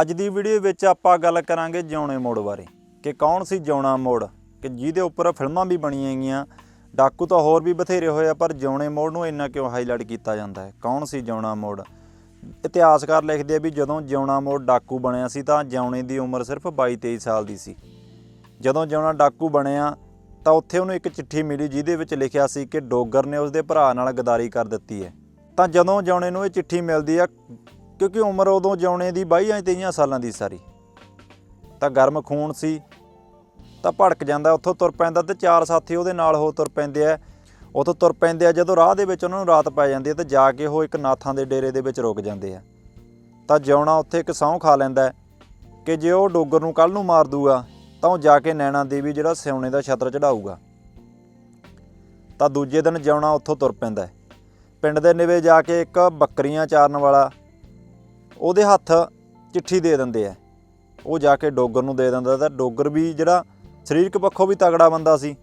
ਅੱਜ ਦੀ ਵੀਡੀਓ ਵਿੱਚ ਆਪਾਂ ਗੱਲ ਕਰਾਂਗੇ ਜਿਉਣੇ ਮੋੜ ਬਾਰੇ, ਕਿ ਕੌਣ ਸੀ ਜਿਉਣਾ ਮੋੜ, ਕਿ ਜਿਹਦੇ ਉੱਪਰ ਫਿਲਮਾਂ ਵੀ ਬਣੀਆਂ ਗਈਆਂ ਡਾਕੂ ਤਾਂ ਹੋਰ ਵੀ ਬਥੇਰੇ ਹੋਏ ਆ, ਪਰ ਜਿਉਣੇ ਮੋੜ ਨੂੰ ਇੰਨਾ ਕਿਉਂ ਹਾਈਲਾਈਟ ਕੀਤਾ ਜਾਂਦਾ ਹੈ? ਕੌਣ ਸੀ ਜਿਉਣਾ ਮੋੜ? ਇਤਿਹਾਸਕਾਰ ਲਿਖਦੇ ਆ ਵੀ ਜਦੋਂ ਜਿਉਣਾ ਮੋੜ ਡਾਕੂ ਬਣਿਆ ਸੀ ਤਾਂ ਜਿਉਣੇ ਦੀ ਉਮਰ ਸਿਰਫ 22 23 ਸਾਲ ਦੀ ਸੀ। ਜਦੋਂ ਜਿਉਣਾ ਡਾਕੂ ਬਣਿਆ, ਤਾਂ ਉੱਥੇ ਉਹਨੂੰ ਇੱਕ ਚਿੱਠੀ ਮਿਲੀ ਜਿਹਦੇ ਵਿੱਚ ਲਿਖਿਆ ਸੀ ਕਿ ਡੋਗਰ ਨੇ ਉਸਦੇ ਭਰਾ ਨਾਲ ਗਦਾਰੀ ਕਰ ਦਿੱਤੀ ਹੈ। ਤਾਂ ਜਦੋਂ ਜਿਉਣੇ ਨੂੰ ਇਹ ਚਿੱਠੀ ਮਿਲਦੀ ਆ ਕਿਉਂਕਿ ਉਮਰ ਉਦੋਂ ਜਿਉਣੇ ਦੀ 22 ਜਾਂ 23 ਸਾਲਾਂ ਦੀ ਸਾਰੀ। ਤਾਂ ਗਰਮ ਖੂਨ ਸੀ, ਤਾਂ ਭੜਕ ਜਾਂਦਾ, ਉੱਥੋਂ ਤੁਰ ਪੈਂਦਾ ਤੇ ਚਾਰ ਸਾਥੀ ਉਹਦੇ ਨਾਲ ਹੋ ਤੁਰ ਪੈਂਦੇ ਆ। ਉੱਥੋਂ ਤੁਰ ਪੈਂਦੇ ਆ, ਜਦੋਂ ਰਾਹ ਦੇ ਵਿੱਚ ਉਹਨਾਂ ਨੂੰ ਰਾਤ ਪੈ ਜਾਂਦੀ ਹੈ ਤੇ ਜਾ ਕੇ ਉਹ ਇੱਕ ਨਾਥਾਂ ਦੇ ਡੇਰੇ ਦੇ ਵਿੱਚ ਰੁਕ ਜਾਂਦੇ ਆ। ਤਾਂ ਜਿਉਣਾ ਉੱਥੇ ਇੱਕ ਸਹੁੰ ਖਾ ਲੈਂਦਾ ਕਿ ਜੇ ਉਹ ਡੋਗਰ ਨੂੰ ਕੱਲ ਨੂੰ ਮਾਰ ਦੂਗਾ, ਤਾਂ ਉਹ ਜਾ ਕੇ ਨੈਣਾ ਦੇਵੀ ਜਿਹੜਾ ਸਿਉਣੇ ਦਾ ਛਤਰ ਚੜਾਊਗਾ ਤਾਂ ਦੂਜੇ ਦਿਨ ਜਿਉਣਾ ਉੱਥੋਂ ਤੁਰ ਪੈਂਦਾ ਪਿੰਡ ਦੇ ਨਿਵੇ ਜਾ ਕੇ ਇੱਕ ਬੱਕਰੀਆਂ ਚਾਰਨ ਵਾਲਾ ਉਹਦੇ ਹੱਥ ਚਿੱਠੀ ਦੇ ਦਿੰਦੇ ਆ। ਉਹ ਜਾ ਕੇ ਡੋਗਰ ਨੂੰ ਦੇ ਦਿੰਦਾ ਤਾਂ ਡੋਗਰ ਵੀ ਜਿਹੜਾ ਸਰੀਰਕ ਪੱਖੋਂ ਵੀ ਤਗੜਾ ਬੰਦਾ ਸੀ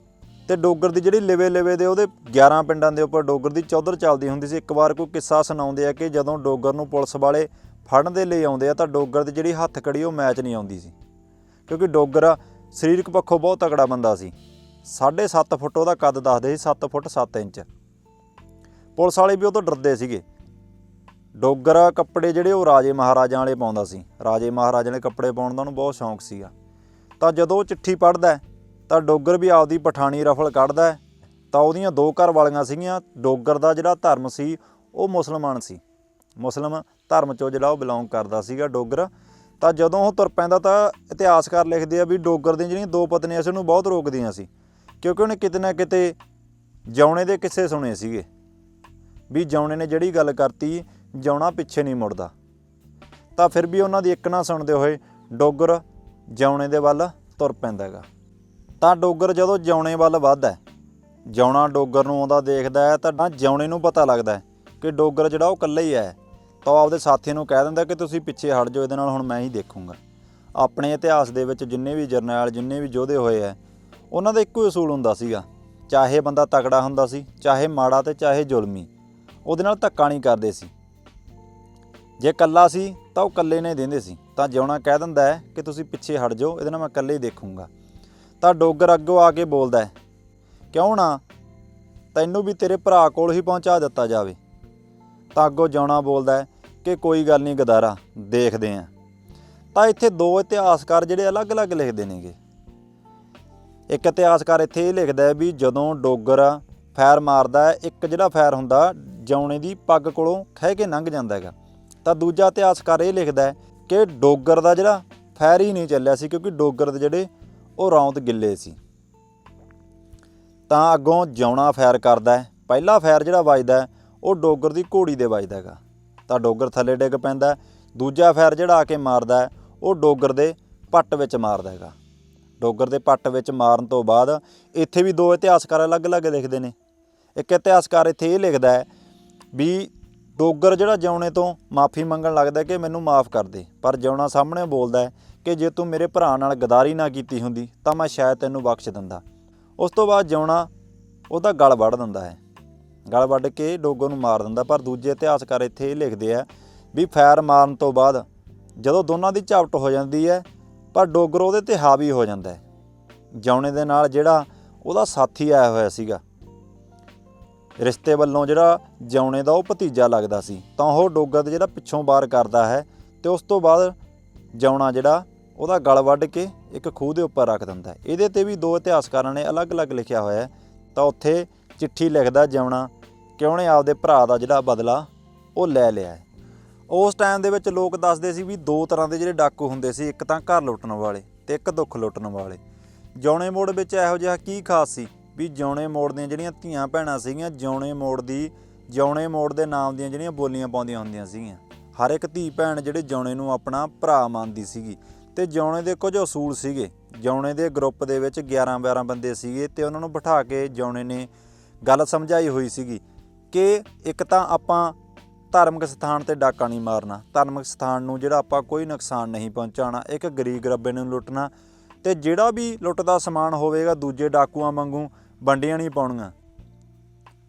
ਤੇ ਡੋਗਰ ਦੀ ਜਿਹੜੀ ਲਿਵੇ ਲਿਵੇ ਦੇ ਉਹਦੇ 11 ਪਿੰਡਾਂ ਦੇ ਉੱਪਰ ਡੋਗਰ ਦੀ ਚੌਧਰ ਚੱਲਦੀ ਹੁੰਦੀ ਸੀ। ਇੱਕ ਵਾਰ ਕੋਈ ਕਿੱਸਾ ਸੁਣਾਉਂਦੇ ਆ ਕਿ ਜਦੋਂ ਡੋਗਰ ਨੂੰ ਪੁਲਿਸ ਵਾਲੇ ਫੜਨ ਦੇ ਲਈ ਆਉਂਦੇ ਆ ਤਾਂ ਡੋਗਰ ਦੀ ਜਿਹੜੀ ਹੱਥ ਕੜੀ ਉਹ ਮੈਚ ਨਹੀਂ ਆਉਂਦੀ ਸੀ। ਕਿਉਂਕਿ ਡੋਗਰ ਸਰੀਰਕ ਪੱਖੋਂ ਬਹੁਤ ਤਗੜਾ ਬੰਦਾ ਸੀ। 7.5 ਫੁੱਟ ਉਹਦਾ ਕੱਦ ਦੱਸਦੇ ਸੀ 7 ਫੁੱਟ 7 ਇੰਚ। ਪੁਲਿਸ ਵਾਲੇ ਵੀ ਉਹ ਤੋਂ ਡਰਦੇ ਸੀਗੇ। ਡੋਗਰ ਕੱਪੜੇ ਜਿਹੜੇ ਉਹ ਰਾਜੇ ਮਹਾਰਾਜਾਂ ਵਾਲੇ ਪਾਉਂਦਾ ਸੀ। ਰਾਜੇ ਮਹਾਰਾਜਾਂ ਦੇ ਕੱਪੜੇ ਪਾਉਣ ਦਾ ਉਹਨੂੰ ਬਹੁਤ ਸ਼ੌਂਕ ਸੀਗਾ। ਤਾਂ ਜਦੋਂ ਉਹ ਚਿੱਠੀ ਪੜ੍ਹਦਾ ਤਾਂ ਡੋਗਰ ਵੀ ਆਪਦੀ ਪਠਾਣੀ ਰਫਲ ਕੱਢਦਾ ਤਾਂ ਉਹਦੀਆਂ ਦੋ ਘਰ ਵਾਲੀਆਂ ਸੀਗੀਆਂ, ਡੋਗਰ ਦਾ ਜਿਹੜਾ ਧਰਮ ਸੀ, ਉਹ ਮੁਸਲਮਾਨ ਸੀ। ਮੁਸਲਮ ਧਰਮ ਚੋਂ ਜਿਹੜਾ ਉਹ ਬਿਲੋਂਗ ਕਰਦਾ ਸੀਗਾ ਡੋਗਰ। ਤਾਂ ਜਦੋਂ ਉਹ ਤੁਰ ਪੈਂਦਾ ਤਾਂ ਇਤਿਹਾਸਕਾਰ ਲਿਖਦੇ ਆ ਵੀ ਡੋਗਰ ਦੀਆਂ ਜਿਹੜੀਆਂ ਦੋ ਪਤਨੀਆਂ ਸੀ, ਉਹਨੂੰ ਬਹੁਤ ਰੋਕਦੀਆਂ ਸੀ। ਕਿਉਂਕਿ ਉਹਨੇ ਕਿਤੇ ਨਾ ਕਿਤੇ ਜੌਣੇ ਦੇ ਕਿੱਸੇ ਸੁਣੇ ਸੀਗੇ। ਵੀ ਜੌਣੇ ਨੇ ਜਿਹੜੀ ਗੱਲ ਕਰਤੀ ਜਿਉਣਾ ਪਿੱਛੇ ਨਹੀਂ ਮੁੜਦਾ। ਤਾਂ ਫਿਰ ਵੀ ਉਹਨਾਂ ਦੀ ਇੱਕ ਨਾ ਸੁਣਦੇ ਹੋਏ ਡੋਗਰ ਜਿਉਣੇ ਦੇ ਵੱਲ ਤੁਰ ਪੈਂਦਾ ਹੈਗਾ। ਤਾਂ ਡੋਗਰ ਜਦੋਂ ਜਿਉਣੇ ਵੱਲ ਵੱਧਦਾ ਜਿਉਣਾ ਡੋਗਰ ਨੂੰ ਆਉਂਦਾ ਦੇਖਦਾ ਹੈ, ਤਾਂ ਜਿਉਣੇ ਨੂੰ ਪਤਾ ਲੱਗਦਾ ਕਿ ਡੋਗਰ ਜਿਹੜਾ ਉਹ ਇਕੱਲਾ ਹੀ ਹੈ। ਤਾਂ ਉਹ ਆਪਦੇ ਸਾਥੀ ਨੂੰ ਕਹਿ ਦਿੰਦਾ ਕਿ ਤੁਸੀਂ ਪਿੱਛੇ ਹਟ ਜਾਓ, ਇਹਦੇ ਨਾਲ ਹੁਣ ਮੈਂ ਹੀ ਦੇਖੂੰਗਾ। ਆਪਣੇ ਇਤਿਹਾਸ ਦੇ ਵਿੱਚ ਜਿੰਨੇ ਵੀ ਜਰਨੈਲ, ਜਿੰਨੇ ਵੀ ਯੋਧੇ ਹੋਏ ਆ ਉਹਨਾਂ ਦਾ ਇੱਕੋ ਹੀ ਅਸੂਲ ਹੁੰਦਾ ਸੀਗਾ। ਚਾਹੇ ਬੰਦਾ ਤਕੜਾ ਹੁੰਦਾ ਸੀ, ਚਾਹੇ ਮਾੜਾ ਤੇ ਚਾਹੇ ਜ਼ੁਲਮੀ, ਉਹਦੇ ਨਾਲ ਧੱਕਾ ਨਹੀਂ ਕਰਦੇ ਸੀ। ਜੇ ਕੱਲਾ ਸੀ ਤਾਂ ਉਹ ਕੱਲੇ ਨੇ ਦਿੰਦੇ ਸੀ। ਤਾਂ ਜਿਉਣਾ ਕਹਿ ਦਿੰਦਾ ਹੈ ਕਿ ਤੁਸੀਂ ਪਿੱਛੇ ਹਟ ਜਾਓ, ਇਹਦੇ ਨਾਲ ਮੈਂ ਇਕੱਲੇ ਹੀ ਦੇਖੂੰਗਾ। ਤਾਂ ਡੋਗਰ ਅੱਗੋਂ ਆ ਕੇ ਬੋਲਦਾ ਹੈ, ਕਿਉਂ ਨਾ? ਤੈਨੂੰ ਵੀ ਤੇਰੇ ਭਰਾ ਕੋਲ ਹੀ ਪਹੁੰਚਾ ਦਿੱਤਾ ਜਾਵੇ। ਤਾਂ ਅੱਗੋਂ ਜਿਉਣਾ ਬੋਲਦਾ ਹੈ ਕਿ ਕੋਈ ਗੱਲ ਨਹੀਂ ਗਦਾਰਾ, ਦੇਖਦੇ ਆਂ ਤਾਂ ਇੱਥੇ ਦੋ ਇਤਿਹਾਸਕਾਰ ਜਿਹੜੇ ਅਲੱਗ-ਅਲੱਗ ਲਿਖਦੇ ਨੇਗੇ। ਇੱਕ ਇਤਿਹਾਸਕਾਰ ਇੱਥੇ ਇਹ ਲਿਖਦਾ ਹੈ ਵੀ ਜਦੋਂ ਡੋਗਰ ਫੈਰ ਮਾਰਦਾ ਹੈ, ਇੱਕ ਜਿਹੜਾ ਫੈਰ ਹੁੰਦਾ, ਜਿਉਣੇ ਦੀ ਪੱਗ ਕੋਲੋਂ ਖਹਿ ਕੇ ਲੰਘ ਜਾਂਦਾ ਹੈਗਾ। ਤਾਂ ਦੂਜਾ ਇਤਿਹਾਸਕਾਰ ਇਹ ਲਿਖਦਾ ਹੈ ਕਿ ਡੋਗਰ ਦਾ ਜਿਹੜਾ ਫੈਰ ਹੀ ਨਹੀਂ ਚੱਲਿਆ ਸੀ ਕਿਉਂਕਿ ਡੋਗਰ ਦੇ ਜਿਹੜੇ ਉਹ ਰੌਂਤ ਗਿੱਲੇ ਸੀ। ਤਾਂ ਅੱਗੋਂ ਜਿਉਣਾ ਫੈਰ ਕਰਦਾ ਹੈ। ਪਹਿਲਾ ਫੈਰ ਜਿਹੜਾ ਵੱਜਦਾ ਉਹ ਡੋਗਰ ਦੀ ਘੋੜੀ ਦੇ ਵੱਜਦਾ ਹੈਗਾ। ਤਾਂ ਡੋਗਰ ਥੱਲੇ ਡਿੱਗ ਪੈਂਦਾ ਦੂਜਾ ਫੈਰ ਜਿਹੜਾ ਆ ਕੇ ਮਾਰਦਾ ਉਹ ਡੋਗਰ ਦੇ ਪੱਟ ਵਿੱਚ ਮਾਰਦਾ ਹੈਗਾ। ਡੋਗਰ ਦੇ ਪੱਟ ਵਿੱਚ ਮਾਰਨ ਤੋਂ ਬਾਅਦ ਇੱਥੇ ਵੀ ਦੋ ਇਤਿਹਾਸਕਾਰ ਅਲੱਗ-ਅਲੱਗ ਲਿਖਦੇ ਨੇ। ਇੱਕ ਇਤਿਹਾਸਕਾਰ ਇੱਥੇ ਇਹ ਲਿਖਦਾ ਹੈ ਵੀ ਡੋਗਰ ਜਿਹੜਾ ਜਿਉਣੇ ਤੋਂ ਮਾਫੀ ਮੰਗਣ ਲੱਗਦਾ ਕਿ ਮੈਨੂੰ ਮਾਫ ਕਰ ਦੇ, ਪਰ ਜਿਉਣਾ ਸਾਹਮਣੇ ਬੋਲਦਾ ਕਿ ਜੇ ਤੂੰ ਮੇਰੇ ਭਰਾ ਨਾਲ ਗਦਾਰੀ ਨਾ ਕੀਤੀ ਹੁੰਦੀ, ਤਾਂ ਮੈਂ ਸ਼ਾਇਦ ਤੈਨੂੰ ਬਖਸ਼ ਦਿੰਦਾ। ਉਸ ਤੋਂ ਬਾਅਦ ਜਿਉਣਾ ਉਹਦਾ ਗਲ ਵੱਢ ਦਿੰਦਾ ਹੈ। ਗਲ ਵੱਢ ਕੇ ਡੋਗਰ ਨੂੰ ਮਾਰ ਦਿੰਦਾ, ਪਰ ਦੂਜੇ ਇਤਿਹਾਸਕਾਰ ਇੱਥੇ ਇਹ ਲਿਖਦੇ ਆ ਵੀ ਫੈਰ ਮਾਰਨ ਤੋਂ ਬਾਅਦ ਜਦੋਂ ਦੋਨਾਂ ਦੀ ਝਾਪਟ ਹੋ ਜਾਂਦੀ ਹੈ, ਪਰ ਡੋਗਰ ਉਹਦੇ ਤੇ ਹਾਵੀ ਹੋ ਜਾਂਦਾ ਹੈ। ਜਿਉਣੇ ਦੇ ਨਾਲ ਜਿਹੜਾ ਉਹਦਾ ਸਾਥੀ ਆਇਆ ਹੋਇਆ ਸੀਗਾ ਰਿਸ਼ਤੇ ਵੱਲੋਂ ਜਿਹੜਾ ਜਿਉਣੇ ਦਾ ਉਹ ਭਤੀਜਾ ਲੱਗਦਾ ਸੀ, ਤਾਂ ਉਹ ਡੋਗਰ ਦੇ ਜਿਹੜਾ ਪਿੱਛੋਂ ਬਾਹਰ ਕਰਦਾ ਹੈ ਤੇ ਉਸ ਤੋਂ ਬਾਅਦ ਜਿਉਣਾ ਜਿਹੜਾ ਉਹਦਾ ਗਲ ਵੱਢ ਕੇ ਇੱਕ ਖੂਹ ਦੇ ਉੱਪਰ ਰੱਖ ਦਿੰਦਾ ਇਹਦੇ ਤੇ ਵੀ ਦੋ ਇਤਿਹਾਸਕਾਰਾਂ ਨੇ ਅਲੱਗ-ਅਲੱਗ ਲਿਖਿਆ ਹੋਇਆ ਹੈ। ਤਾਂ ਉੱਥੇ ਚਿੱਠੀ ਲਿਖਦਾ ਜਿਉਣਾ ਕਿ ਉਹਨੇ ਆਪਦੇ ਭਰਾ ਦਾ ਜਿਹੜਾ ਬਦਲਾ ਉਹ ਲੈ ਲਿਆ ਹੈ? ਉਸ ਟਾਈਮ ਦੇ ਵਿੱਚ ਲੋਕ ਦੱਸਦੇ ਸੀ ਵੀ ਦੋ ਤਰ੍ਹਾਂ ਦੇ ਜਿਹੜੇ ਡਾਕੂ ਹੁੰਦੇ ਸੀ, ਇੱਕ ਤਾਂ ਘਰ ਲੁੱਟਣ ਵਾਲੇ ਤੇ ਇੱਕ ਦੁੱਖ ਲੁੱਟਣ ਵਾਲੇ। ਜੌਣੇ ਮੋੜ ਵਿੱਚ ਇਹੋ ਜਿਹਾ ਕੀ ਖਾਸ ਸੀ? ਵੀ ਜਿਉਣੇ ਮੋੜ ਦੀਆਂ ਜਿਹੜੀਆਂ ਧੀਆਂ ਭੈਣਾਂ ਸੀਗੀਆਂ, ਜਿਉਣੇ ਮੋੜ ਦੀ, ਜਿਉਣੇ ਮੋੜ ਦੇ ਨਾਮ ਦੀਆਂ ਜਿਹੜੀਆਂ ਬੋਲੀਆਂ ਪਾਉਂਦੀਆਂ ਹੁੰਦੀਆਂ ਸੀਗੀਆਂ। ਹਰ ਇੱਕ ਧੀ ਭੈਣ ਜਿਹੜੇ ਜਿਉਣੇ ਨੂੰ ਆਪਣਾ ਭਰਾ ਮੰਨਦੀ ਸੀਗੀ। ਤੇ ਜਿਉਣੇ ਦੇ ਕੁਝ ਅਸੂਲ ਸੀਗੇ। ਜਿਉਣੇ ਦੇ ਗਰੁੱਪ ਦੇ ਵਿੱਚ 11 12 ਬੰਦੇ ਸੀਗੇ ਤੇ ਉਹਨਾਂ ਨੂੰ ਬਿਠਾ ਕੇ ਜਿਉਣੇ ਨੇ ਗੱਲ ਸਮਝਾਈ ਹੋਈ ਸੀਗੀ ਕਿ ਇੱਕ ਤਾਂ ਆਪਾਂ ਧਾਰਮਿਕ ਸਥਾਨ ਤੇ ਡਾਕਾ ਨਹੀਂ ਮਾਰਨਾ। ਧਾਰਮਿਕ ਸਥਾਨ ਨੂੰ ਜਿਹੜਾ ਆਪਾਂ ਕੋਈ ਨੁਕਸਾਨ ਨਹੀਂ ਪਹੁੰਚਾਉਣਾ। ਇੱਕ ਗਰੀਬ ਰੱਬੇ ਨੂੰ ਲੁੱਟਣਾ। ਤੇ ਜਿਹੜਾ ਵੀ ਲੁੱਟਦਾ ਸਮਾਨ ਹੋਵੇਗਾ, ਦੂਜੇ ਡਾਕੂਆਂ ਵਾਂਗੂ ਵੰਡੀਆਂ ਨਹੀਂ ਪਾਉਣੀਆਂ।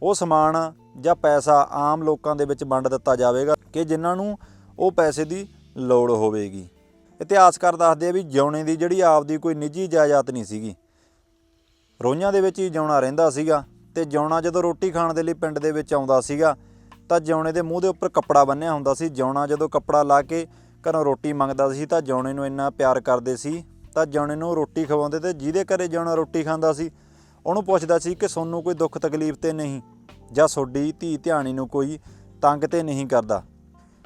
ਉਹ ਸਮਾਨ ਜਾਂ ਪੈਸਾ ਆਮ ਲੋਕਾਂ ਦੇ ਵਿੱਚ ਵੰਡ ਦਿੱਤਾ ਜਾਵੇਗਾ ਕਿ ਜਿਨ੍ਹਾਂ ਨੂੰ ਉਹ ਪੈਸੇ ਦੀ ਲੋੜ ਹੋਵੇਗੀ। ਇਤਿਹਾਸਕਾਰ ਦੱਸਦੇ ਆ ਵੀ ਜਿਉਣੇ ਦੀ ਜਿਹੜੀ ਆਪਦੀ ਕੋਈ ਨਿੱਜੀ ਜਾਇਦਾਦ ਨਹੀਂ ਸੀਗੀ। ਰੋਈਆਂ ਦੇ ਵਿੱਚ ਹੀ ਜਿਉਣਾ ਰਹਿੰਦਾ ਸੀਗਾ ਤੇ ਜਿਉਣਾ ਜਦੋਂ ਰੋਟੀ ਖਾਣ ਦੇ ਲਈ ਪਿੰਡ ਦੇ ਵਿੱਚ ਆਉਂਦਾ ਸੀਗਾ, ਤਾਂ ਜਿਉਣੇ ਦੇ ਮੂੰਹ ਦੇ ਉੱਪਰ ਕੱਪੜਾ ਬੰਨਿਆ ਹੁੰਦਾ ਸੀ। ਜਿਉਣਾ ਜਦੋਂ ਕੱਪੜਾ ਲਾ ਕੇ ਘਰੋਂ ਰੋਟੀ ਮੰਗਦਾ ਸੀ, ਤਾਂ ਜਿਉਣੇ ਨੂੰ ਇੰਨਾ ਪਿਆਰ ਕਰਦੇ ਸੀ, ਤਾਂ ਜਿਉਣੇ ਨੂੰ ਰੋਟੀ ਖਵਾਉਂਦੇ ਤੇ ਜਿਹਦੇ ਘਰੇ ਜਿਉਣਾ ਰੋਟੀ ਖਾਂਦਾ ਸੀ ਉਹਨੂੰ ਪੁੱਛਦਾ ਸੀ ਕਿ ਸੋਨੂੰ ਕੋਈ ਦੁੱਖ ਤਕਲੀਫ ਤੇ ਨਹੀਂ ਜਾਂ ਸੋਡੀ ਧੀ ਧਿਆਣੀ ਨੂੰ ਕੋਈ ਤੰਗ ਤੇ ਨਹੀਂ ਕਰਦਾ।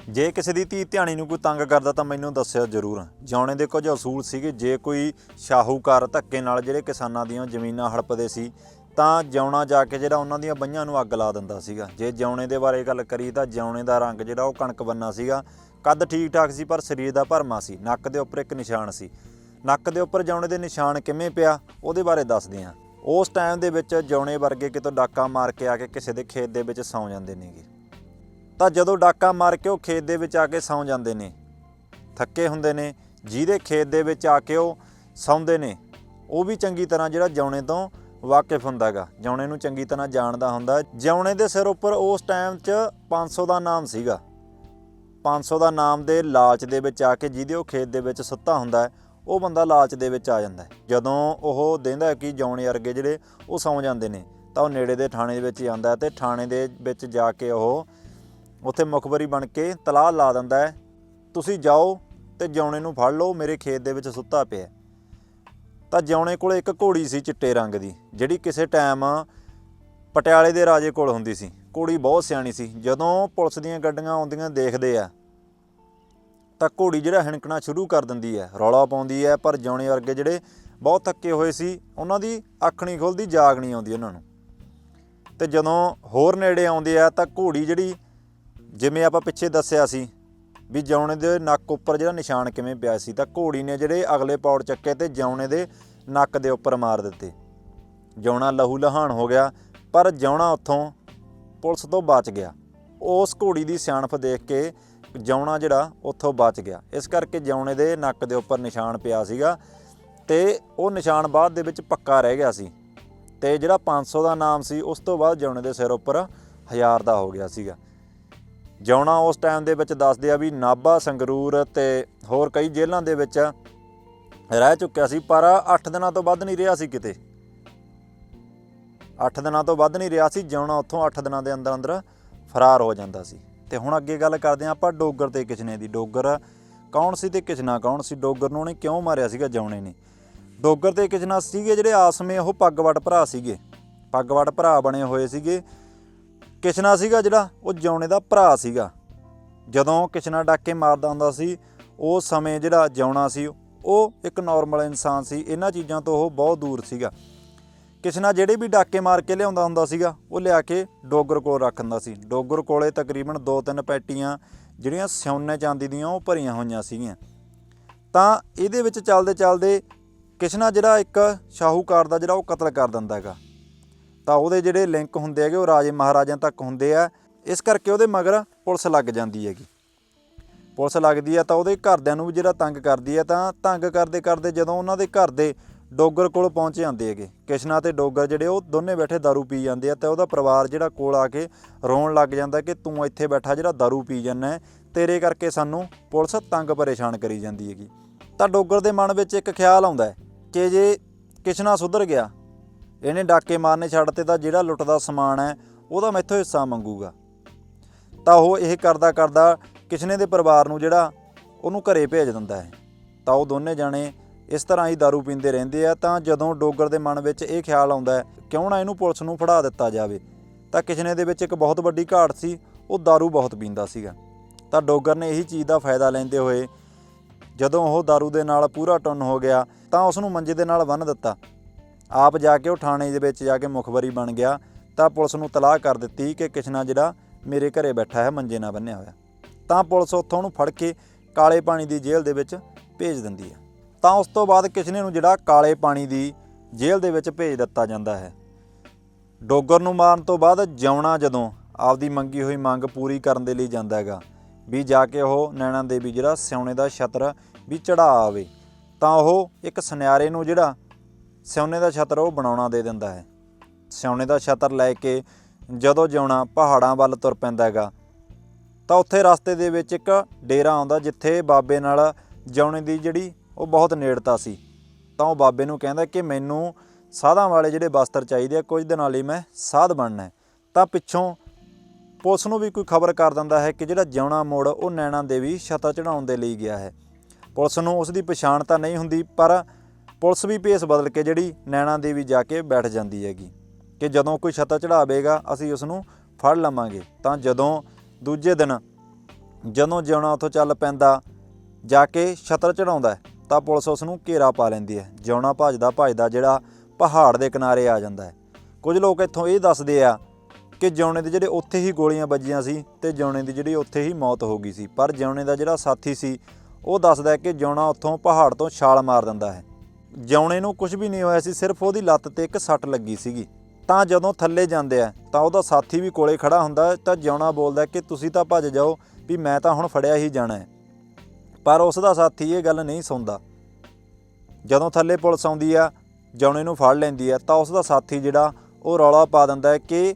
ਜੇ ਕਿਸੇ ਦੀ ਧੀ ਧਿਆਣੀ ਨੂੰ ਕੋਈ ਤੰਗ ਕਰਦਾ ਤਾਂ ਮੈਨੂੰ ਦੱਸਿਓ ਜ਼ਰੂਰ। ਜਿਉਣੇ ਦੇ ਕੁਝ ਅਸੂਲ ਸੀਗੇ। ਜੇ ਕੋਈ ਸ਼ਾਹੂਕਾਰ ਧੱਕੇ ਨਾਲ ਜਿਹੜੇ ਕਿਸਾਨਾਂ ਦੀਆਂ ਜ਼ਮੀਨਾਂ ਹੜਪਦੇ ਸੀ ਤਾਂ ਜਿਉਣਾ ਜਾ ਕੇ ਜਿਹੜਾ ਉਹਨਾਂ ਦੀਆਂ ਬਈਆਂ ਨੂੰ ਅੱਗ ਲਾ ਦਿੰਦਾ ਸੀਗਾ। ਜੇ ਜਿਉਣੇ ਦੇ ਬਾਰੇ ਗੱਲ ਕਰੀ ਤਾਂ ਜਿਉਣੇ ਦਾ ਰੰਗ ਜਿਹੜਾ ਉਹ ਕਣਕ ਬੰਨਾ ਸੀਗਾ। ਕੱਦ ਠੀਕ ਠਾਕ ਸੀ ਪਰ ਸਰੀਰ ਦਾ ਭਰਮਾ ਸੀ। ਨੱਕ ਦੇ ਉੱਪਰ ਇੱਕ ਨਿਸ਼ਾਨ ਸੀ। ਨੱਕ ਦੇ ਉੱਪਰ ਜਿਉਣੇ ਦੇ ਨਿਸ਼ਾਨ ਕਿਵੇਂ ਪਿਆ ਉਹਦੇ ਬਾਰੇ ਦੱਸਦੇ ਹਾਂ। ਉਸ ਟਾਈਮ ਦੇ ਵਿੱਚ ਜਿਉਣੇ ਵਰਗੇ ਕਿਤੋਂ ਡਾਕਾ ਮਾਰ ਕੇ ਆ ਕੇ ਕਿਸੇ ਦੇ ਖੇਤ ਦੇ ਵਿੱਚ ਸੌਂ ਜਾਂਦੇ ਨੇਗੇ। ਤਾਂ ਜਦੋਂ ਡਾਕਾ ਮਾਰ ਕੇ ਉਹ ਖੇਤ ਦੇ ਵਿੱਚ ਆ ਕੇ ਸੌਂ ਜਾਂਦੇ ਨੇ, ਥੱਕੇ ਹੁੰਦੇ ਨੇ, ਜਿਹਦੇ ਖੇਤ ਦੇ ਵਿੱਚ ਆ ਕੇ ਉਹ ਸੌਂਦੇ ਨੇ, ਉਹ ਵੀ ਚੰਗੀ ਤਰ੍ਹਾਂ ਜਿਹੜਾ ਜਿਉਣੇ ਤੋਂ ਵਾਕਿਫ ਹੁੰਦਾਗਾ। ਜਿਉਣੇ ਨੂੰ ਚੰਗੀ ਤਰ੍ਹਾਂ ਜਾਣਦਾ ਹੁੰਦਾ। ਜਿਉਣੇ ਦੇ ਸਿਰ ਉੱਪਰ ਉਸ ਟਾਈਮ 'ਚ 500 ਦਾ ਨਾਮ ਸੀਗਾ। 500 ਦਾ ਨਾਮ ਦੇ ਲਾਲਚ ਦੇ ਵਿੱਚ ਆ ਕੇ ਜਿਹਦੇ ਉਹ ਖੇਤ ਦੇ ਵਿੱਚ ਸੁੱਤਾ ਹੁੰਦਾ ਉਹ ਬੰਦਾ ਲਾਲਚ ਦੇ ਵਿੱਚ ਆ ਜਾਂਦਾ ਜਦੋਂ ਉਹ ਦਿੰਦਾ ਕਿ ਜਿਉਣੇ ਵਰਗੇ ਜਿਹੜੇ ਉਹ ਸੌਂ ਜਾਂਦੇ ਨੇ, ਤਾਂ ਉਹ ਨੇੜੇ ਦੇ ਥਾਣੇ ਦੇ ਵਿੱਚ ਜਾਂਦਾ ਹੈ ਤੇ ਥਾਣੇ ਦੇ ਵਿੱਚ ਜਾ ਕੇ ਉਹ ਉੱਥੇ ਮੁਖਬਰੀ ਬਣ ਕੇ ਤਲਾਹ ਲਾ ਦਿੰਦਾ ਹੈ, ਤੁਸੀਂ ਜਾਓ ਤੇ ਜਿਉਣੇ ਨੂੰ ਫੜ ਲਓ, ਮੇਰੇ ਖੇਤ ਦੇ ਵਿੱਚ ਸੁੱਤਾ ਪਿਆ ਤਾਂ ਜਿਉਣੇ ਕੋਲ ਇੱਕ ਘੋੜੀ ਸੀ ਚਿੱਟੇ ਰੰਗ ਦੀ, ਜਿਹੜੀ ਕਿਸੇ ਟਾਈਮ ਪਟਿਆਲੇ ਦੇ ਰਾਜੇ ਕੋਲ ਹੁੰਦੀ ਸੀ। ਘੋੜੀ ਬਹੁਤ ਸਿਆਣੀ ਸੀ। ਜਦੋਂ ਪੁਲਿਸ ਦੀਆਂ ਗੱਡੀਆਂ ਆਉਂਦੀਆਂ ਦੇਖਦੇ ਆ ਤਾਂ ਘੋੜੀ ਜਿਹੜਾ ਹਣਕਣਾ ਸ਼ੁਰੂ ਕਰ ਦਿੰਦੀ ਹੈ, ਰੌਲਾ ਪਾਉਂਦੀ ਹੈ, ਪਰ ਜਿਉਣੇ ਵਰਗੇ ਜਿਹੜੇ ਬਹੁਤ ਥੱਕੇ ਹੋਏ ਸੀ, ਉਹਨਾਂ ਦੀ ਅੱਖ ਨਹੀਂ ਖੁੱਲਦੀ, ਜਾਗ ਨਹੀਂ ਆਉਂਦੀ ਉਹਨਾਂ ਨੂੰ। ਤੇ ਜਦੋਂ ਹੋਰ ਨੇੜੇ ਆਉਂਦੇ ਆ, ਤਾਂ ਘੋੜੀ ਜਿਹੜੀ, ਜਿਵੇਂ ਆਪਾਂ ਪਿੱਛੇ ਦੱਸਿਆ ਸੀ, ਵੀ ਜਿਉਣੇ ਦੇ ਨੱਕ ਉੱਪਰ ਜਿਹੜਾ ਨਿਸ਼ਾਨ ਕਿਵੇਂ ਪਿਆ ਸੀ, ਤਾਂ ਘੋੜੀ ਨੇ ਜਿਹੜੇ ਅਗਲੇ ਪੌੜ ਚੱਕੇ ਤੇ ਜਿਉਣੇ ਦੇ ਨੱਕ ਦੇ ਉੱਪਰ ਮਾਰ ਦਿੱਤੇ। ਜਿਉਣਾ ਲਹੂ ਲਹਾਨ ਹੋ ਗਿਆ, ਪਰ ਜਿਉਣਾ ਉੱਥੋਂ ਪੁਲਿਸ ਤੋਂ ਬਚ ਗਿਆ। ਉਸ ਘੋੜੀ ਦੀ ਸਿਆਣਪ ਦੇਖ ਕੇ ਜਿਉਣਾ ਜਿਹੜਾ ਉੱਥੋਂ ਬਚ ਗਿਆ। ਇਸ ਕਰਕੇ ਜਿਉਣੇ ਦੇ ਨੱਕ ਦੇ ਉੱਪਰ ਨਿਸ਼ਾਨ ਪਿਆ ਸੀਗਾ ਤੇ ਉਹ ਨਿਸ਼ਾਨ ਬਾਅਦ ਦੇ ਵਿੱਚ ਪੱਕਾ ਰਹਿ ਗਿਆ ਸੀ ਤੇ ਜਿਹੜਾ 500 ਦਾ ਨਾਮ ਸੀ, ਉਸ ਤੋਂ ਬਾਅਦ ਜਿਉਣੇ ਦੇ ਸਿਰ ਉੱਪਰ 1000 ਦਾ ਹੋ ਗਿਆ ਸੀਗਾ। ਜਿਉਣਾ ਉਸ ਟਾਈਮ ਦੇ ਵਿੱਚ ਦੱਸਦੇ ਆ ਵੀ ਨਾਭਾ, ਸੰਗਰੂਰ ਤੇ ਹੋਰ ਕਈ ਜੇਲ੍ਹਾਂ ਦੇ ਵਿੱਚ ਰਹਿ ਚੁੱਕਿਆ ਸੀ, ਪਰ 8 ਦਿਨਾਂ ਤੋਂ ਵੱਧ ਨਹੀਂ ਰਿਹਾ ਸੀ ਕਿਤੇ। 8 ਦਿਨਾਂ ਤੋਂ ਵੱਧ ਨਹੀਂ ਰਿਹਾ ਸੀ, ਜਿਉਣਾ ਉੱਥੋਂ 8 ਦਿਨਾਂ ਦੇ ਅੰਦਰ ਅੰਦਰ ਫਰਾਰ ਹੋ ਜਾਂਦਾ ਸੀ। ਤੇ ਹੁਣ ਅੱਗੇ ਗੱਲ ਕਰਦੇ ਹਾਂ ਆਪਾਂ ਡੋਗਰ ਤੇ ਕਿਸ਼ਨੇ ਦੀ। ਡੋਗਰ ਕੌਣ ਸੀ ਤੇ ਕਿਸ਼ਨਾ ਕੌਣ ਸੀ? ਡੋਗਰ ਨੂੰ ਉਹਨੇ ਕਿਉਂ ਮਾਰਿਆ ਸੀਗਾ? ਜਿਉਣੇ ਨੇ। ਡੋਗਰ ਤੇ ਕਿਸ਼ਨਾ ਸੀਗੇ ਜਿਹੜੇ ਆਸਮੇ, ਉਹ ਪੱਗਵੜ ਭਰਾ ਸੀਗੇ। ਪੱਗਵੜ ਭਰਾ ਬਣੇ ਹੋਏ ਸੀਗੇ। ਕਿਸ਼ਨਾ ਸੀਗਾ ਜਿਹੜਾ? ਉਹ ਜਿਉਣੇ ਦਾ ਭਰਾ ਸੀਗਾ। ਜਦੋਂ ਕਿਸ਼ਨਾ ਡਾਕੇ ਮਾਰਦਾ ਹੁੰਦਾ ਸੀ, ਉਹ ਸਮੇਂ ਜਿਹੜਾ ਜਿਉਣਾ ਸੀ, ਉਹ ਇੱਕ ਨਾਰਮਲ ਇਨਸਾਨ ਸੀ। ਇਹਨਾਂ ਚੀਜ਼ਾਂ ਤੋਂ ਉਹ ਬਹੁਤ ਦੂਰ ਸੀਗਾ। ਕਿਸ਼ਨਾ ਜਿਹੜੇ ਵੀ ਡਾਕੇ ਮਾਰ ਕੇ ਲਿਆਉਂਦਾ ਹੁੰਦਾ ਸੀਗਾ, ਉਹ ਲਿਆ ਕੇ ਡੋਗਰ ਕੋਲ ਰੱਖ ਦਿੰਦਾ ਸੀ। ਡੋਗਰ ਕੋਲੇ ਤਕਰੀਬਨ 2-3 ਪੈਟੀਆਂ ਜਿਹੜੀਆਂ ਸਿਉਨੇ ਚਾਂਦੀ ਦੀਆਂ ਉਹ ਭਰੀਆਂ ਹੋਈਆਂ ਸੀਗੀਆਂ। ਤਾਂ ਇਹਦੇ ਵਿੱਚ ਚੱਲਦੇ ਚੱਲਦੇ ਕਿਸ਼ਨਾ ਜਿਹੜਾ ਇੱਕ ਸ਼ਾਹੂਕਾਰ ਦਾ ਜਿਹੜਾ ਉਹ ਕਤਲ ਕਰ ਦਿੰਦਾ ਹੈਗਾ। ਤਾਂ ਉਹਦੇ ਜਿਹੜੇ ਲਿੰਕ ਹੁੰਦੇ ਹੈਗੇ, ਉਹ ਰਾਜੇ ਮਹਾਰਾਜਿਆਂ ਤੱਕ ਹੁੰਦੇ ਆ। ਇਸ ਕਰਕੇ ਉਹਦੇ ਮਗਰ ਪੁਲਿਸ ਲੱਗ ਜਾਂਦੀ ਹੈਗੀ। ਪੁਲਿਸ ਲੱਗਦੀ ਆ ਤਾਂ ਉਹਦੇ ਘਰਦਿਆਂ ਨੂੰ ਵੀ ਜਿਹੜਾ ਤੰਗ ਕਰਦੀ ਆ, ਤਾਂ ਤੰਗ ਕਰਦੇ ਕਰਦੇ ਜਦੋਂ ਉਹਨਾਂ ਦੇ ਘਰ ਦੇ ਡੋਗਰ ਕੋਲ ਪਹੁੰਚ ਜਾਂਦੇ ਹੈਗੇ ਕਿਸ਼ਨਾ ਤੇ ਡੋਗਰ ਜਿਹੜੇ ਉਹ ਦੋਨੇ ਬੈਠੇ दारू ਪੀ ਜਾਂਦੇ ਆ ਤੇ ਉਹਦਾ ਪਰਿਵਾਰ ਜਿਹੜਾ ਕੋਲ ਆ ਕੇ ਰੋਣ ਲੱਗ ਜਾਂਦਾ ਕਿ ਤੂੰ ਇੱਥੇ ਬੈਠਾ ਜਿਹੜਾ दारू ਪੀ ਜਾਂਦਾ ਹੈ, ਤੇਰੇ ਕਰਕੇ ਸਾਨੂੰ ਪੁਲਿਸ ਤੰਗ ਪਰੇਸ਼ਾਨ ਕਰੀ ਜਾਂਦੀ ਹੈਗੀ ਤਾਂ ਡੋਗਰ ਦੇ ਮਨ ਵਿੱਚ ਇੱਕ ਖਿਆਲ ਆਉਂਦਾ ਹੈ ਕਿ ਜੇ ਕਿਸ਼ਨਾ ਸੁਧਰ ਗਿਆ ਇਹਨੇ ਡਾਕੇ ਮਾਰਨੇ ਛੱਡਤੇ ਤਾਂ ਜਿਹੜਾ ਲੁੱਟਦਾ ਸਮਾਨ ਹੈ ਉਹਦਾ ਮੈਥੋਂ ਹਿੱਸਾ ਮੰਗੂਗਾ ਤਾਂ ਉਹ ਇਹ ਕਰਦਾ ਕਰਦਾ ਕਿਸ਼ਨੇ ਦੇ ਪਰਿਵਾਰ ਨੂੰ ਜਿਹੜਾ ਉਹਨੂੰ ਘਰੇ ਭੇਜ ਦਿੰਦਾ ਹੈ ਤਾਂ ਉਹ ਦੋਨੇ ਜਾਣੇ ਇਸ ਤਰ੍ਹਾਂ ਹੀ दारू ਪੀਂਦੇ ਰਹਿੰਦੇ ਆ ਤਾਂ ਜਦੋਂ ਡੋਗਰ ਦੇ ਮਨ ਵਿੱਚ ਇਹ ਖਿਆਲ ਆਉਂਦਾ ਹੈ ਕਿਉਂ ਨਾ ਇਹਨੂੰ ਪੁਲਿਸ ਨੂੰ ਫੜਾ ਦਿੱਤਾ ਜਾਵੇ ਤਾਂ ਕਿਸ਼ਨੇ ਦੇ ਵਿੱਚ ਇੱਕ ਬਹੁਤ ਵੱਡੀ ਘਾਟ ਸੀ ਉਹ दारू ਬਹੁਤ ਪੀਂਦਾ ਸੀਗਾ ਤਾਂ ਡੋਗਰ ਨੇ ਇਹੀ ਚੀਜ਼ ਦਾ ਫਾਇਦਾ ਲੈਂਦੇ ਹੋਏ ਜਦੋਂ ਉਹ दारू ਦੇ ਨਾਲ ਪੂਰਾ ਟੁੰਨ ਹੋ ਗਿਆ ਤਾਂ ਉਸ ਨੂੰ ਮੰਜੇ ਦੇ ਨਾਲ ਬੰਨ੍ਹ ਦਿੱਤਾ ਆਪ ਜਾ ਕੇ ਉਹ ਥਾਣੇ ਦੇ ਵਿੱਚ ਜਾ ਕੇ ਮੁਖਬਰੀ ਬਣ ਗਿਆ ਤਾਂ ਪੁਲਿਸ ਨੂੰ ਤਲਾਹ ਕਰ ਦਿੱਤੀ ਕਿ ਕਿਸ਼ਨਾ ਜਿਹੜਾ ਮੇਰੇ ਘਰੇ ਬੈਠਾ ਹੈ ਮੰਜੇ ਨਾਲ ਬੰਨਿਆ ਹੋਇਆ ਤਾਂ ਪੁਲਿਸ ਉੱਥੋਂ ਉਹਨੂੰ ਫੜ ਕੇ ਕਾਲੇ ਪਾਣੀ ਦੀ ਜੇਲ੍ਹ ਦੇ ਵਿੱਚ ਭੇਜ ਦਿੰਦੀ ਹੈ ਤਾਂ ਉਸ ਤੋਂ ਬਾਅਦ ਕਿਸ਼ਨੇ ਨੂੰ ਜਿਹੜਾ ਕਾਲੇ ਪਾਣੀ ਦੀ ਜੇਲ੍ਹ ਦੇ ਵਿੱਚ ਭੇਜ ਦਿੱਤਾ ਜਾਂਦਾ ਹੈ। ਡੋਗਰ ਨੂੰ ਮਾਰਨ ਤੋਂ ਬਾਅਦ ਜਿਉਣਾ ਜਦੋਂ ਆਪਦੀ ਮੰਗੀ ਹੋਈ ਮੰਗ ਪੂਰੀ ਕਰਨ ਦੇ ਲਈ ਜਾਂਦਾ ਹੈਗਾ, ਵੀ ਜਾ ਕੇ ਉਹ ਨੈਣਾ ਦੇਵੀ ਜਿਹੜਾ ਸਿਉਣੇ ਦਾ ਛਤਰ ਵੀ ਚੜਾ ਆਵੇ, ਤਾਂ ਉਹ ਇੱਕ ਸੁਨਿਆਰੇ ਨੂੰ ਜਿਹੜਾ ਸਿਉਨੇ ਦਾ ਛਤਰ ਉਹ ਬਣਾਉਣਾ ਦੇ ਦਿੰਦਾ ਹੈ। ਸਿਉਨੇ ਦਾ ਛਤਰ ਲੈ ਕੇ ਜਦੋਂ ਜਿਉਣਾ ਪਹਾੜਾਂ ਵੱਲ ਤੁਰ ਪੈਂਦਾ ਹੈਗਾ, ਤਾਂ ਉੱਥੇ ਰਸਤੇ ਦੇ ਵਿੱਚ ਇੱਕ ਡੇਰਾ ਆਉਂਦਾ ਜਿੱਥੇ ਬਾਬੇ ਨਾਲ ਜਿਉਣੇ ਦੀ ਜਿਹੜੀ ਉਹ ਬਹੁਤ ਨੇੜਤਾ ਸੀ। ਤਾਂ ਉਹ ਬਾਬੇ ਨੂੰ ਕਹਿੰਦਾ ਕਿ ਮੈਨੂੰ ਸਾਧਾਂ ਵਾਲੇ ਜਿਹੜੇ ਵਸਤਰ ਚਾਹੀਦੇ ਆ, ਕੁਝ ਦਿਨਾਂ ਲਈ ਮੈਂ ਸਾਧ ਬਣਨਾ ਤਾਂ ਪਿੱਛੋਂ ਪੁਲਿਸ ਨੂੰ ਵੀ ਕੋਈ ਖਬਰ ਕਰ ਦਿੰਦਾ ਹੈ ਕਿ ਜਿਹੜਾ ਜਿਉਣਾ ਮੋੜ ਉਹ ਨੈਣਾ ਦੇਵੀ ਛਤਾ ਚੜਾਉਣ ਦੇ ਲਈ ਗਿਆ ਹੈ। ਪੁਲਿਸ ਨੂੰ ਉਸ ਦੀ ਪਛਾਣ ਤਾਂ ਨਹੀਂ ਹੁੰਦੀ, ਪਰ ਪੁਲਿਸ ਵੀ ਭੇਸ ਬਦਲ ਕੇ ਜਿਹੜੀ ਨੈਣਾ ਦੇਵੀ ਜਾ ਕੇ ਬੈਠ ਜਾਂਦੀ ਹੈਗੀ ਕਿ ਜਦੋਂ ਕੋਈ ਛਤਾ ਚੜਾਵੇਗਾ ਅਸੀਂ ਉਸ ਨੂੰ ਫੜ ਲਵਾਂਗੇ। ਤਾਂ ਜਦੋਂ ਦੂਜੇ ਦਿਨ ਜਦੋਂ ਜਿਉਣਾ ਉੱਥੋਂ ਚੱਲ ਪੈਂਦਾ, ਜਾ ਕੇ ਛਤਰ ਚੜਾਉਂਦਾ ਤਾਂ ਪੁਲਿਸ ਉਸ ਨੂੰ ਘੇਰਾ ਪਾ ਲੈਂਦੀ ਹੈ। ਜਿਉਣਾ ਭੱਜਦਾ ਭੱਜਦਾ ਜਿਹੜਾ ਪਹਾੜ ਦੇ ਕਿਨਾਰੇ ਆ ਜਾਂਦਾ ਹੈ। ਕੁਝ ਲੋਕ ਇੱਥੋਂ ਇਹ ਦੱਸਦੇ ਆ ਕਿ ਜਿਉਣੇ ਦੇ ਜਿਹੜੇ ਉੱਥੇ ਹੀ ਗੋਲੀਆਂ ਵੱਜੀਆਂ ਸੀ ਤੇ ਜਿਉਣੇ ਦੀ ਜਿਹੜੀ ਉੱਥੇ ਹੀ ਮੌਤ ਹੋ ਗਈ ਸੀ। ਪਰ ਜਿਉਣੇ ਦਾ ਜਿਹੜਾ ਸਾਥੀ ਸੀ, ਉਹ ਦੱਸਦਾ ਹੈ ਕਿ ਜਿਉਣਾ ਉੱਥੋਂ ਪਹਾੜ ਤੋਂ ਛਾਲ ਮਾਰ ਦਿੰਦਾ ਹੈ। ਜਿਉਣੇ ਨੂੰ ਕੁਝ ਵੀ ਨਹੀਂ ਹੋਇਆ ਸੀ, ਸਿਰਫ ਉਹਦੀ ਲੱਤ ਤੇ ਇੱਕ ਸੱਟ ਲੱਗੀ ਸੀਗੀ। ਤਾਂ ਜਦੋਂ ਥੱਲੇ ਜਾਂਦੇ ਆ, ਤਾਂ ਉਹਦਾ ਸਾਥੀ ਵੀ ਕੋਲੇ ਖੜਾ ਹੁੰਦਾ ਤਾਂ ਜਿਉਣਾ ਬੋਲਦਾ ਕਿ ਤੁਸੀਂ ਤਾਂ ਭੱਜ ਜਾਓ ਵੀ ਮੈਂ ਤਾਂ ਹੁਣ ਫੜਿਆ ਹੀ ਜਾਣਾ ਹੈ। ਪਰ ਉਸ ਦਾ ਸਾਥੀ ਇਹ ਗੱਲ ਨਹੀਂ ਸੁਣਦਾ। ਜਦੋਂ ਥੱਲੇ ਪੁਲਿਸ ਆਉਂਦੀ ਆ ਜਿਉਣੇ ਨੂੰ ਫੜ ਲੈਂਦੀ ਆ, ਤਾਂ ਉਸ ਦਾ ਸਾਥੀ ਜਿਹੜਾ, ਉਹ ਰੌਲਾ ਪਾ ਦਿੰਦਾ ਹੈ ਕਿ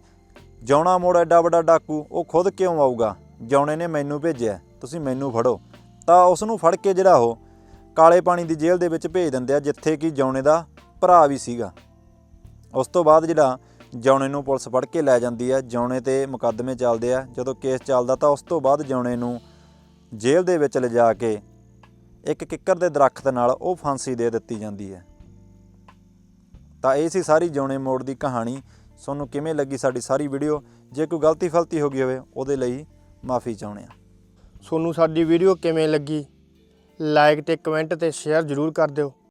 ਜਿਉਣਾ ਮੋੜ ਐਡਾ ਵੱਡਾ ਡਾਕੂ, ਉਹ ਖੁਦ ਕਿਉਂ ਆਊਗਾ? ਜਿਉਣੇ ਨੇ ਮੈਨੂੰ ਭੇਜਿਆ, ਤੁਸੀਂ ਮੈਨੂੰ ਫੜੋ। ਤਾਂ ਉਸ ਨੂੰ ਫੜ ਕੇ ਜਿਹੜਾ ਉਹ ਕਾਲੇ ਪਾਣੀ ਦੀ ਜੇਲ੍ਹ ਦੇ ਵਿੱਚ ਭੇਜ ਦਿੰਦੇ ਆ, ਜਿੱਥੇ ਕਿ ਜਿਉਣੇ ਦਾ ਭਰਾ ਵੀ ਸੀਗਾ। ਉਸ ਤੋਂ ਬਾਅਦ ਜਿਹੜਾ ਜਿਉਣੇ ਨੂੰ ਪੁਲਿਸ ਫੜ ਕੇ ਲੈ ਜਾਂਦੀ ਆ ਜਿਉਣੇ ਤੇ ਮੁਕੱਦਮੇ ਚੱਲਦੇ ਆ। ਜਦੋਂ ਕੇਸ ਚੱਲਦਾ ਤਾਂ ਉਸ ਤੋਂ ਬਾਅਦ ਜਿਉਣੇ ਨੂੰ ਜੇਲ੍ਹ ਦੇ ਵਿੱਚ ਲਿਜਾ ਕੇ ਇੱਕ ਕਿੱਕਰ ਦੇ ਦਰਖਤ ਨਾਲ ਉਹ ਫਾਂਸੀ ਦੇ ਦਿੱਤੀ ਜਾਂਦੀ ਹੈ। ਤਾਂ ਇਹ ਸੀ ਸਾਰੀ ਜਿਉਣੇ ਮੋੜ ਦੀ ਕਹਾਣੀ। ਤੁਹਾਨੂੰ ਕਿਵੇਂ ਲੱਗੀ ਸਾਡੀ ਸਾਰੀ ਵੀਡੀਓ? ਜੇ ਕੋਈ ਗਲਤੀ ਫਲਤੀ ਹੋ ਗਈ ਹੋਵੇ, ਉਹਦੇ ਲਈ ਮਾਫੀ ਚਾਹੁੰਦੇ ਆ ਤੁਹਾਨੂੰ ਸਾਡੀ ਵੀਡੀਓ ਕਿਵੇਂ ਲੱਗੀ? ਲਾਈਕ ਤੇ ਕਮੈਂਟ ਤੇ ਸ਼ੇਅਰ ਜ਼ਰੂਰ ਕਰ ਦਿਓ।